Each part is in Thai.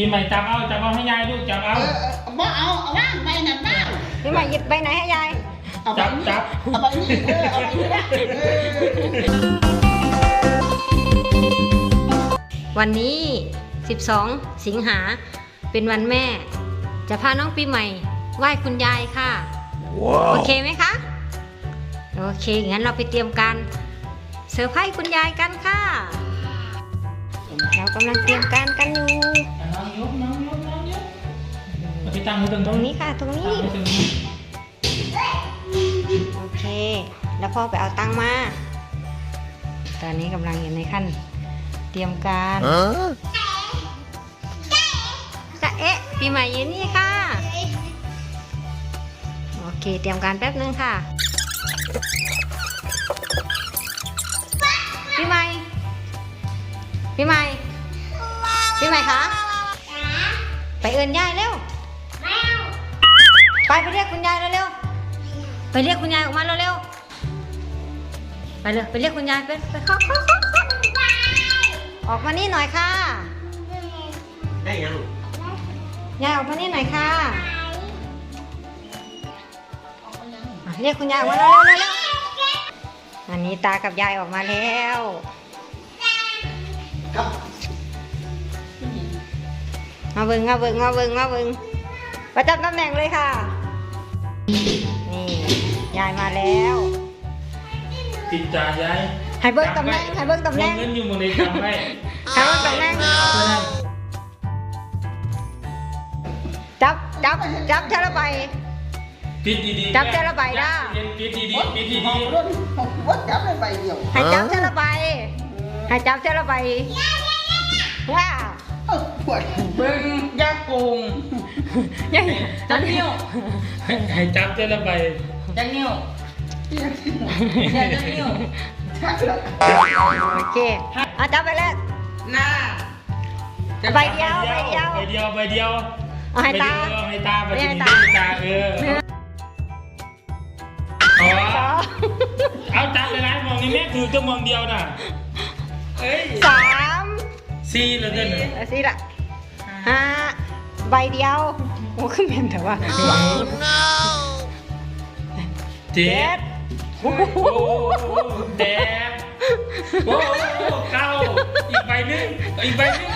ปีใหม่จับเอาจับเอาให้ยายลูกจับเอเอาอบ่เอาเอาว่างไปนั่นบ้างพี่ใหม่หยิบใบไหนให้ยาย เอาไปนี่เอาไปนี่เออเอาไปนี่นะเออวันนี้ 12 สิงหา เป็นวันแม่ จะพาน้องปีใหม่ไหว้คุณยายค่ะ โอเคไหมคะ โอเค งั้นเราไปเตรียมการเซอร์ไพรส์คุณยายกันค่ะ เรากำลังเตรียมการกันอยู่น้อง ยกน้องยกน้องยกเอาไปตั้งไว้ตรงตรงนี้ค่ะ ตรงนี้ ตั้งไว้ตรงนี้โอเค แล้วพ่อไปเอาตังค์มา ตอนนี้กำลังอยู่ในขั้น เตรียมการจะเอ๊ะปีใหม่ยืนนี่ค่ะ โอเค เตรียมการแป๊บนึงค่ะปีใหม่ปีใหม่ปีใหม่คะ เอินยายเร็วไปไปเรียกคุณยายเร็วๆไปเรียกคุณยายออกมาเร็วๆไปเลยไปเรียกคุณยายไปไปเข้าเข้าเข้าเข้าออกมานี่หน่อยค่ะได้ยังลูกยายออกมานี่หน่อยค่ะอะเรียกคุณยายออกมาเร็วๆเร็วๆอันนี้ตากับยายออกมาแล้ว มาเบิงมาเบิงมาเบิงมาเบิงประจำตำแหน่งเลยค่ะ นี่ยายมาแล้วติดจ่ายายให้เบิ่งตำแหน่งให้เบิ่งตำแหน่งเงินอยู่หมดเลยจำไว้ให้เบิ่งตำแหน่งจับจับจับเทละใบปิดดีๆจับเจละใบนะปิดดีวัดๆปิดที่ดีห้องรุ่นวัดจับเลยใบเดียวให้จับเทละใบให้จับเทละใบว้าเออ ปวดเบิ้งยากโกงยังจังนิ้วให้ให้จับเจละใบจังนิ้วเตี้ยวอย่าจังนิ้วชักแล้วโอเคเอาจับไปแล้วหน้าใบเดียวใบเดียวใบเดียวใบเดียวให้ตาให้ตาใบให้เดียวตาเออเอาจับไปร้านมองนี่แม่ถือจะมองเดียวน่ะเอ้ยสาม ซีเหลยเกินน่ะเอาสิละห้าใบเดียวโอ้ขึ้นเป็นแต่ว่าเจ็ดโอ้โหแดงโอ้โหเก้าอีกใบหนึงอีกใบหนึง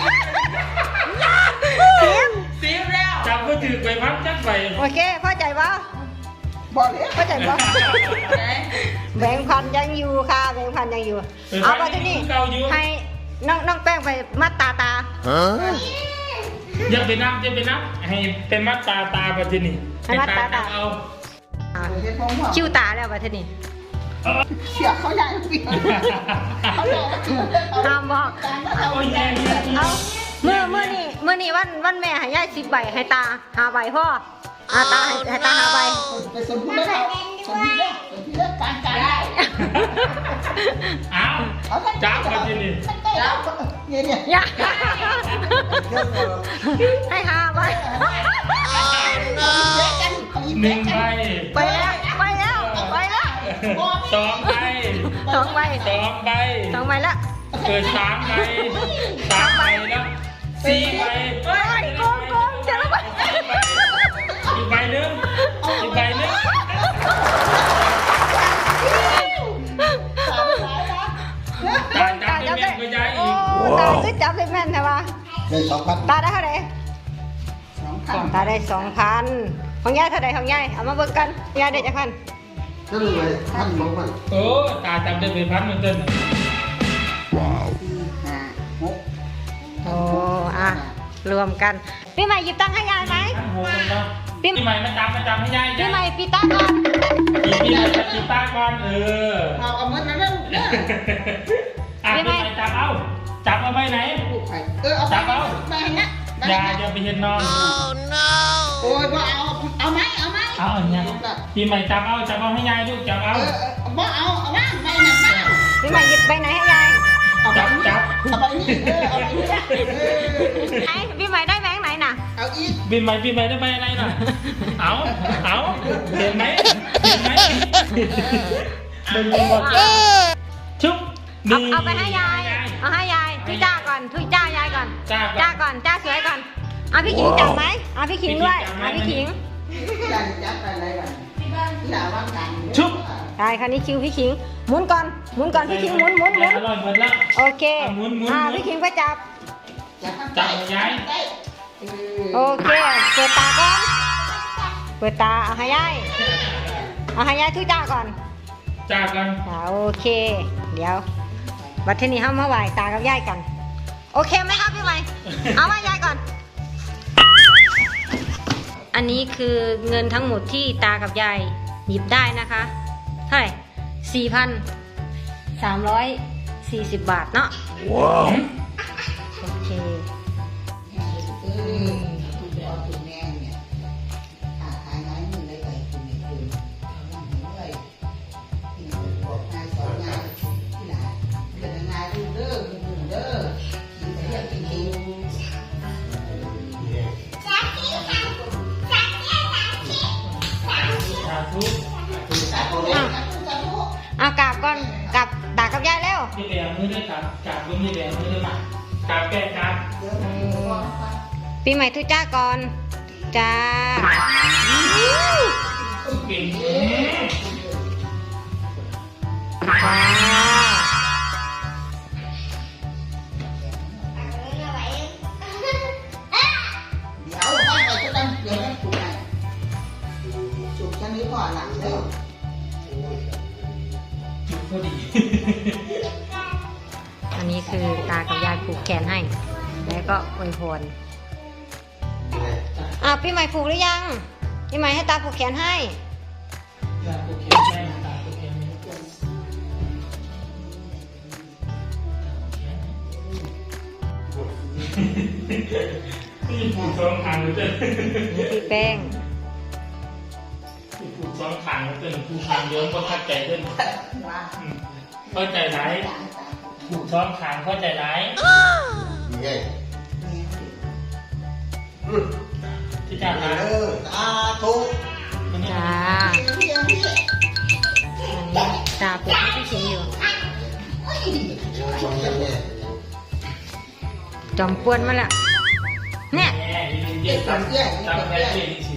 สิบสิบแล้วจับก็ถือไปพับจักใบโอเคเข้าใจปะบอกเลยเข้าใจปะแบ่งพันยังอยู่ค่ะแบ่งพันยังอยู่ เอาไปที่นี่ให้ น้องน้องแป้งไปมัดตาตา อย่าไปนับอย่าไปนับให้เป็นมัดตาตาไปที่นี่ให้มัดตาตา เอาอ่าเห็นพ่อพ่อคิ้วตาแล้วไปที่นี่เสียเขาใหญ่ปีเขาใหญ่ห้ามบอกการมาเอาโอ้ยใหญ่แย่เอาเมื่อเมื่อนี่เมื่อนี่วันวันแม่ให้ยายสิบใบให้ตาหาใบพ่ออาตาให้ให้ตาหาใบไปสมบูรณ์แล้วสมบูรณ์แล้วสมบูรณ์แล้วการการได้เอาเอาไปจับไปที่นี่จับ เนี่ยเนี่ยอย่าให้หาใบหนึ่งใบไปแล้วไปแล้วไปแล้วสองใบสองใบสองใบสองใบแล้วเกิดสามใบสามใบแล้วสี่ใบเฮ้ยโกงโกงเจะแล้วใบอีกใบหนึง กตาคือจับได้แม่นใช่ปะได้สองพันตาได้เท่าไหร่สองพันตาได้สองพันของยายเท่าไหร่ของยายเอามาเบิ่งกันยายได้จักพันก็เลยพันสองพันโอ้ตาจับได้เป็นพันเหมือนเดิมสี่ห้าหกโอ้อะรวมกันพี่ใหม่หยิบตังค์ให้ยายไหมพันหกเลยเนาะปิ๊ปีมใหม่มาจับมาจับให้ยายพี่ใหม่ปีตาก่อนปีปีใหม่จับปีตาก่อนเออเอาเอาเงินนั้นลูกเนี่ยอะ ลูกใครเออเอาไปไปนะอย่าอย่าไปเห็นนอน โอ้ยบ่เอาเอาไหมเอาไหมเอาอันเนี้ยปีใหม่จับเอาจับเอาให้ยายลูกจับเอเอา อบ่เอาเอาว่างไปนั่นบ้างพี่ใหม่หยิบใบไหนให้ยายเอาไปนี่เอาไปนี่เออเอาไปนี่เออไหนพี่ใหม่ได้แบงค์ไหนน่ะเอาอีกปีใหม่ปีใหม่ได้ไปอะไรน่ะเอาเอาเห็นไหมเห็นไหมเดินบอลชุบเอาเอาไปให้ยาย เอาให้ยายทุยจ้าก่อนทุยจ้ายายก่อน จ้าก่อน จ้าก่อนจ้าสวยก่อนเอาพี่ขิงจับไหมเอาพี่ขิงด้วยพี่ขิงจับไหมเอาพี่ขิงจันจับอะไรวะอย่าว่างกันชุบได้คันนี้คิวพี่ขิงหมุนก่อนหมุนก่อนพี่ขิงหมุนหมุนหมุนอร่อยหมดแล้วโอเคอะหมุนหมุนอ่าหมุนพี่ขิงไปจับจับย้ายโอเคเปิดตาก่อนเปิดตาเอาให้ยายเอาให้ยายทุจ้าก่อนจ้ากันอ่าโอเค เดี๋ยว บัดทีนี้ห้ามมาไหวตากับยายกัน โอเคไหมครับพี่ใหม่เอามายายก่อน อันนี้คือเงินทั้งหมดที่ตากับยายหยิบได้นะคะ เท่าไหร่สี่พันสามร้อยสี่สิบบาทเนาะว้าวโอเค กราบมือนี่แดงมือด้วยมากราบแก้กราบเดี๋ยวมันจะฟ้องไปปีใหม่ทุจ้าก่อนจ้าเก่งจ้า แขนให้ แล้วก็อวยพรอะปีใหม่ผูกหรือยังปีใหม่ให้ตาผูกแขนให้ตาโอเคแม่ตาโอเคไหมนี่ผูกสองขางเลยเจ้นี่พี่แป้งผูกสองขางเลยเจ้ผูกขางเดียวก็เข้าใจเจ้ว่าเข้าใจไหม ผูกสองขางเข้าใจไหมที่จ้าทาสาธุจ้าอันนี้ตาผูกให้พี่ชิงอยู่ จอมปวนมาแล้วเนี่ยแม่เย็นๆจับจับแขนเย็นสิ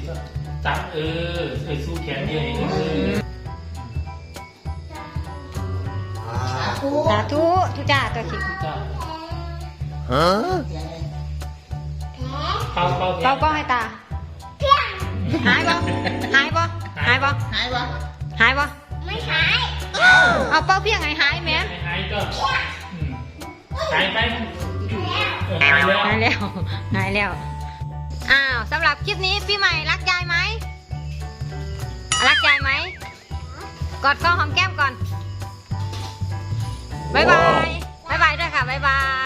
จับเออเออสู้แขนเย็นเออ ธุสาธุทุจ้าตัวขิงจ้าเป่าเป่าเป้าเป้าให้ตา หายบ่หายบ่หายบ่หายวะหายบ่ไม่หายเอาเป้าเพียงไงหายแม่หายก็หายไปหายแล้วหายแล้วหายแล้วอ้าวสำหรับคลิปนี้ปีใหม่รักยายไหมรักยายไหมกอดกล้องหอมแก้มก่อน บายบายบายบายด้วยค่ะบายบาย